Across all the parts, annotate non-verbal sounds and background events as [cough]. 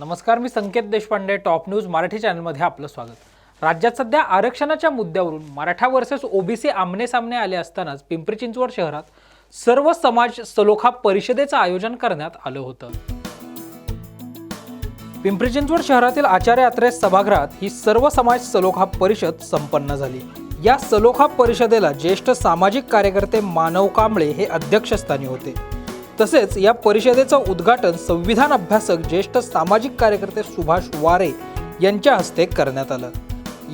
नमस्कार मी Sanket Deshpande top news Marathi चॅनलमध्ये आपलं स्वागत. राज्यात सध्या आरक्षणाच्या मुद्द्यावरून मराठा वर्सेस ओबीसी आमने सामने आले असतानाच पिंपरी चिंचवड शहरात सर्व समाज सलोखा परिषदेचं आयोजन करण्यात आलं होतं. पिंपरी चिंचवड शहरातील आचार्य यात्रेस सभागृहात ही सर्व समाज सलोखा परिषद संपन्न झाली. या सलोखा परिषदेला ज्येष्ठ सामाजिक कार्यकर्ते मानव कांबळे हे अध्यक्षस्थानी होते. तसेच या परिषदेचं उद्घाटन संविधान अभ्यासक ज्येष्ठ सामाजिक कार्यकर्ते सुभाष वारे यांच्या हस्ते करण्यात आलं.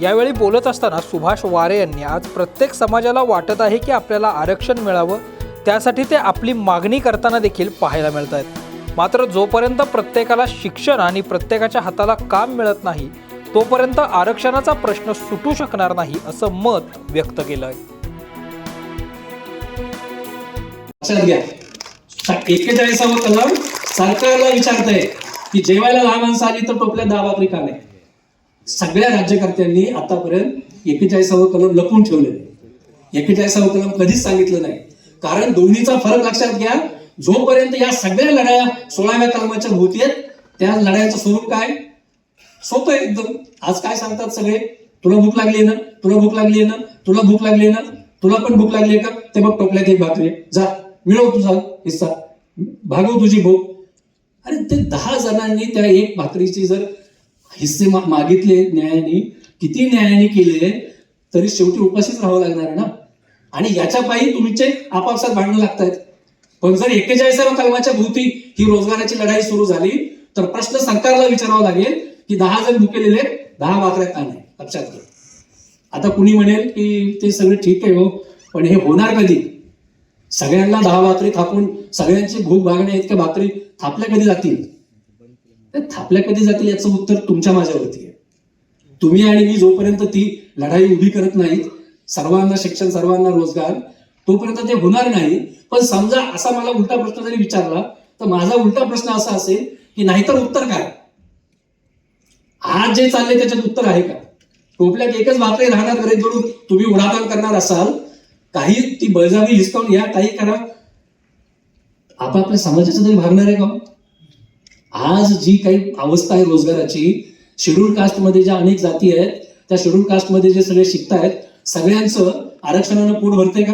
यावेळी बोलत असताना सुभाष वारे यांनी आज प्रत्येक समाजाला वाटत आहे की आपल्याला आरक्षण मिळावं. त्यासाठी ते आपली मागणी करताना देखील पाहायला मिळत आहेत मात्र जोपर्यंत प्रत्येकाला शिक्षण आणि प्रत्येकाच्या हाताला काम मिळत नाही तोपर्यंत आरक्षणाचा प्रश्न सुटू शकणार नाही असं मत व्यक्त केलं आहे एक्केचाळीसावं कलम. सरकारला विचारतंय की जेवायला लहान माणसं आली तर टोपल्या दहा भाकरी का नाही? सगळ्या राज्यकर्त्यांनी आतापर्यंत एक्केचाळीसावं कलम लपून ठेवले एक्केचाळीसावं कलम कधीच सांगितलं नाही. कारण दोन्हीचा फरक लक्षात घ्या. जोपर्यंत या सगळ्या लढाया सोळाव्या कलमाच्या भोवती आहेत त्या लढायांचं स्वरूप काय? सोपं आहे एकदम. आज काय सांगतात सगळे? तुला भूक लागली ना? तुला भूक लागली ना? तुला भूक लागली ना? तुला पण भूक लागली का? ते बघ टोपल्यात एक भाकरी. जा. मिळव तुझा हिस्सा भागव तुझी भूक आणि ते दहा जणांनी त्या एक भाकरीची जर हिस्से मा- मागितले न्यायाने किती न्यायाने केले तरी शेवटी उपाशीच राहावं लागणार आहे ना? आणि याच्या पायी तुमचे आपापसात भांडणं लागतायत. पण जर एक्केचाळीसाव्या कलमाच्या भोवती ही रोजगाराची लढाई सुरू झाली तर प्रश्न सरकारला विचारावा लागेल की दहा जण भुकेलेले दहा भाकऱ्या का नाही? लक्षात घ्या आता कुणी म्हणेल की ते सगळं ठीक आहे हो पण हे होणार कधी? सगळ्यांना दहा भाकरी थापून सगळ्यांची भूक भागण्या इतक्या भाकरी थापल्या कधी जातील? थापल्या कधी जातील याचं उत्तर तुमच्या माझ्यावरती आहे. तुम्ही आणि मी जोपर्यंत ती लढाई उभी करत नाहीत सर्वांना शिक्षण सर्वांना रोजगार तोपर्यंत ते होणार नाही. पण समजा असा मला उलटा प्रश्न जरी विचारला तर माझा उलटा प्रश्न असा असेल की नाहीतर उत्तर काय? आज जे चाललंय त्याच्यात उत्तर आहे का? टोपल्यात एकच भाकरी राहणार घरी जोडून तुम्ही उडाताण करणार असाल काही ती बळजावी हिसकावून या काही करा. आपापल्या समाजाचं तरी भागणार आहे का आज जी काही अवस्था आहे रोजगाराची शेड्यूल कास्टमध्ये ज्या अनेक जाती आहेत त्या शेड्यूल कास्टमध्ये जे सगळे शिकतायत सगळ्यांचं आरक्षणानं पोट भरते का?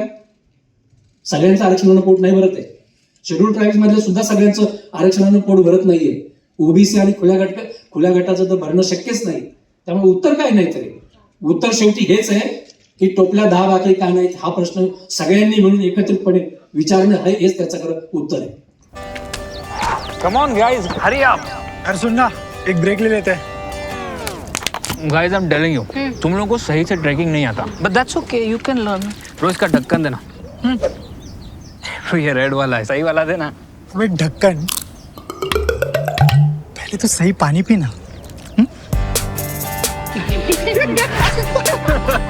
सगळ्यांचं आरक्षणानं पोट नाही भरत आहे. शेड्यूल ट्राईब्स मधल्या सुद्धा सगळ्यांचं आरक्षणानं पोट भरत नाहीये. ओबीसी आणि खुल्या गट खुल्या गटाचं तर भरणं शक्यच नाही. त्यामुळे उत्तर काय नाही तरी. उत्तर शेवटी हेच आहे की टोपल्या दहा भाकरी का नाहीत हा प्रश्न सगळ्यांनी मिळून एकत्रितपणे विचारणं हे हेच त्याचं खरं उत्तर आहे. Come on, guys, hurry up. अरे सुन ना एक ब्रेक ले लेते. हैं Guys, I'm telling you, तुम लोगों को सही से ट्रैकिंग नहीं आता. But that's okay, you can learn. रोज का ढक्कन देना. तो ये रेड वाला है. सही वाला देना. ढक्कन पहले तो सही पानी पीना. [laughs]